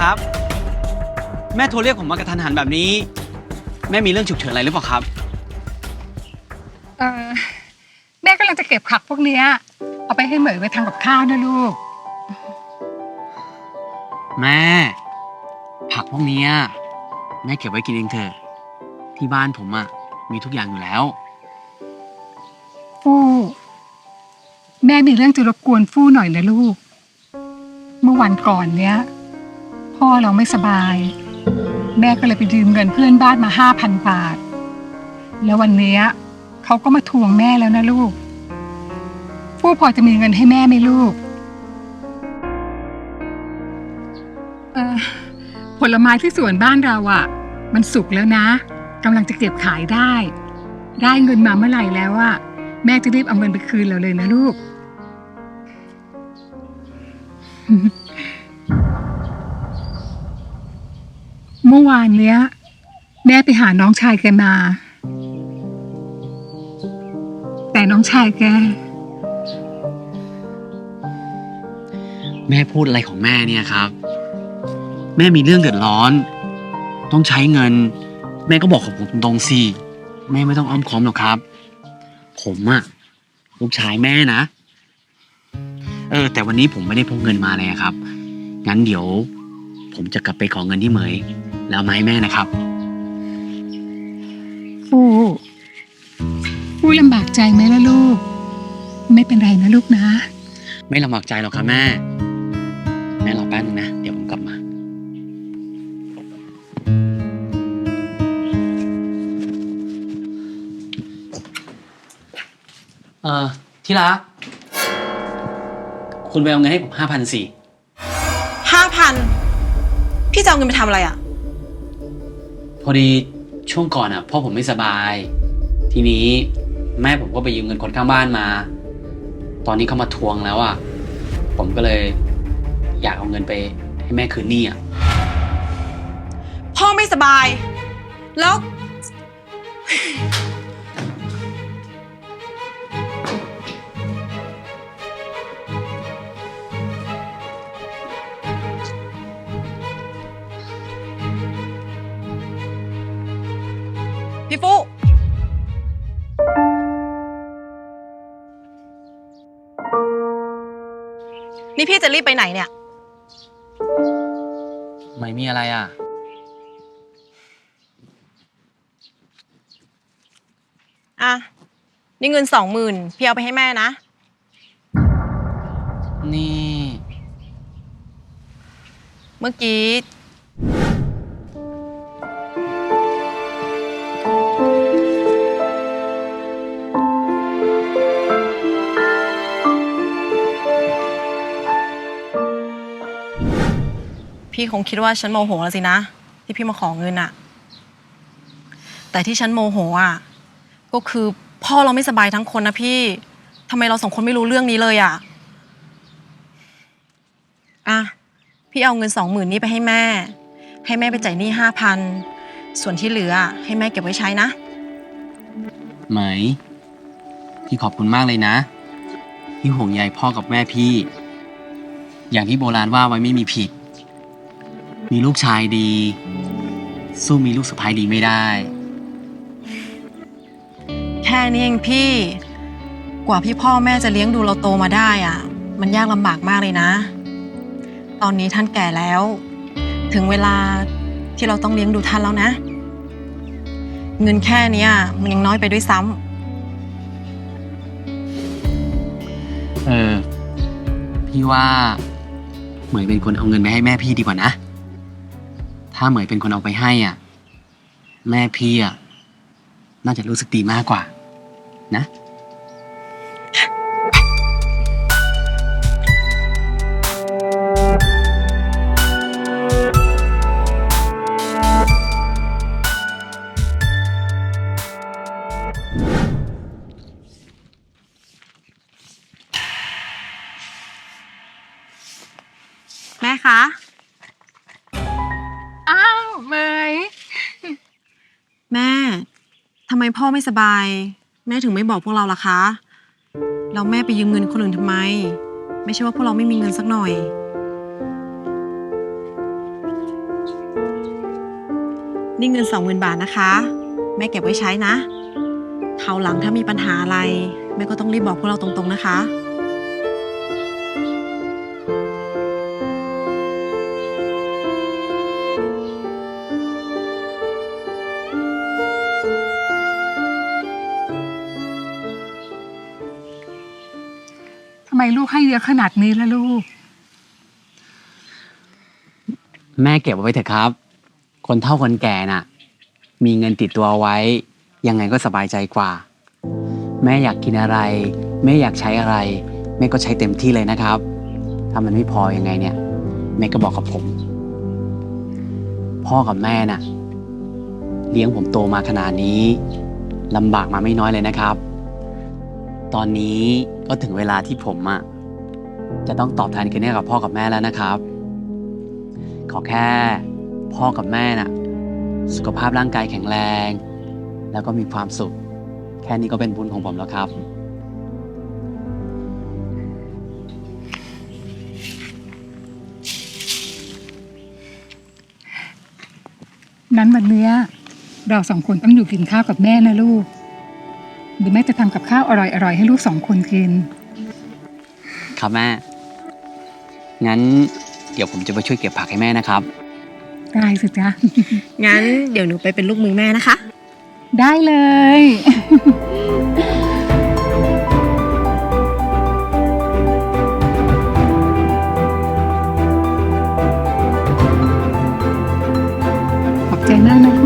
ครับ แม่โทรเรียกผมมากระทันหันแบบนี้ แม่มีเรื่องฉุกเฉินอะไรหรือเปล่าครับ เออแม่กำลังจะเก็บผักพวกเนี้ยเอาไปให้เหมยไว้ทำกับข้าวนะลูก แม่ ผักพวกเนี้ยแม่เก็บไว้กินเองเถอะที่บ้านผมอะมีทุกอย่างอยู่แล้ว ฟู่แม่มีเรื่องจะรบกวนฟู่หน่อยนะลูก เมื่อวันก่อนเนี้ย พ่อเราไม่สบาย แม่ก็เลยไปยืมเงินเพื่อนบ้านมาห้าพันบาท แล้ววันเนี้ยเขาก็มาทวงแม่แล้วนะลูก ฟู่พอจะมีเงินให้แม่ไหมลูกเออผลไม้ที่สวนบ้านเราอะ่ะ มันสุกแล้วนะกำลังจะเก็บขายได้ ได้เงินมาเมื่อไหร่แล้วอะแม่จะรีบเอาเงินไปคืนเราเลยนะลูก เมื่อวานเนี้ย แม่ไปหาน้องชายแกมา แต่น้องชายแก แม่พูดอะไรของแม่เนี่ยครับ แม่มีเรื่องเดือดร้อน ต้องใช้เงิน แม่ก็บอกกับผมตรงๆสิแม่ไม่ต้องอ้อมค้อมหรอกครับ ผมอะลูกชายแม่นะ เออ แต่วันนี้ผมไม่ได้พกเงินมาเลยอะครับ งั้นเดี๋ยว ผมจะกลับไปขอเงินที่เหมย แล้วมาให้แม่นะครับ ฟูฟูลำบากใจไหมล่ะลูก ไม่เป็นไรนะลูกนะ ไม่ลำบากใจหรอกครับแม่ แม่รอแป๊บนึงนะ เดี๋ยวผมกลับมา เออที่รัก คุณไปเอาเงินให้ผมห้าพันสี่ห้าพันพี่จะเอาเงินไปทำอะไรอะ พอดีช่วงก่อนอะพ่อผมไม่สบาย ทีนี้แม่ผมก็ไปยืมเงินคนข้างบ้านมา ตอนนี้เขามาทวงแล้วอะผมก็เลย อยากเอาเงินไปให้แม่คืนหนี้อะพ่อไม่สบาย แล้ว พี่ฟุนี่พี่จะรีบไปไหนเนี่ย ไม่มีอะไรอะ อะ นี่เงินสองหมื่นพี่เอาไปให้แม่นะ นี่ เมื่อกี้ พี่คงคิดว่าฉันโมโหแล้วสินะ ที่พี่มาขอเงินอะแต่ที่ฉันโมโหอะก็คือพ่อเราไม่สบายทั้งคนนะพี่ทำไมเราสองคนไม่รู้เรื่องนี้เลยอะอะพี่เอาเงินสองหมื่นนี้ไปให้แม่ ให้แม่ไปจ่ายหนี้ห้าพันส่วนที่เหลือให้แม่เก็บไว้ใช้นะ ไหม พี่ขอบคุณมากเลยนะ ที่ห่วงใยพ่อกับแม่พี่ อย่างที่โบราณว่าไว้ไม่มีผิด มีลูกชายดี สู้มีลูกสะพ้ายดีไม่ได้ แค่นี้เองพี่ กว่าพี่พ่อแม่จะเลี้ยงดูเราโตมาได้อะ มันยากลำบากมากเลยนะ ตอนนี้ท่านแก่แล้ว ถึงเวลาที่เราต้องเลี้ยงดูท่านแล้วนะ เงินแค่เนี้ยมันยังน้อยไปด้วยซ้ำเออ พี่ว่า เหมยเป็นคนเอาเงินไปให้แม่พี่ดีกว่านะ ถ้าเหมยเป็นคนเอาไปให้อะ แม่พี่อะ น่าจะรู้สึกดีมากกว่า นะ แม่คะ พ่อไม่สบาย แม่ถึงไม่บอกพวกเราล่ะคะแล้วแม่ไปยืมเงินคนอื่นทำไม ไม่ใช่ว่าพวกเราไม่มีเงินสักหน่อย นี่เงินสองหมื่นบาทนะคะ แม่เก็บไว้ใช้นะคราวหลังถ้ามีปัญหาอะไร แม่ก็ต้องรีบบอกพวกเราตรงๆนะคะ ไมลูกให้เยอะขนาดนี้ล่ะลูก แม่เก็บเอาไว้เถอะครับ คนเฒ่าคนแก่น่ะ มีเงินติดตัวไว้ ยังไงก็สบายใจกว่า แม่อยากกินอะไร แม่อยากใช้อะไร แม่ก็ใช้เต็มที่เลยนะครับ ถ้ามันไม่พอยังไงเนี่ย แม่ก็บอกกับผม พ่อกับแม่น่ะ เลี้ยงผมโตมาขนาดนี้ลำบากมาไม่น้อยเลยนะครับ ตอนนี้ก็ถึงเวลาที่ผมอะจะต้องตอบแทนกันให้กับพ่อกับแม่แล้วนะครับ ขอแค่พ่อกับแม่น่ะ สุขภาพร่างกายแข็งแรง แล้วก็มีความสุข แค่นี้ก็เป็นบุญของผมแล้วครับ นั้นวันเนี้ยเราสองคนต้องอยู่กินข้าวกับแม่นะลูก เดี๋ยวแม่จะทำกับข้าวอร่อยๆให้ลูกสองคนกิน ครับแม่ งั้นเดี๋ยวผมจะไปช่วยเก็บผักให้แม่นะครับ ได้สิจ๊ะ งั้นเดี๋ยวหนูไปเป็นลูกมือแม่นะคะ ได้เลย ขอบใจมากนะ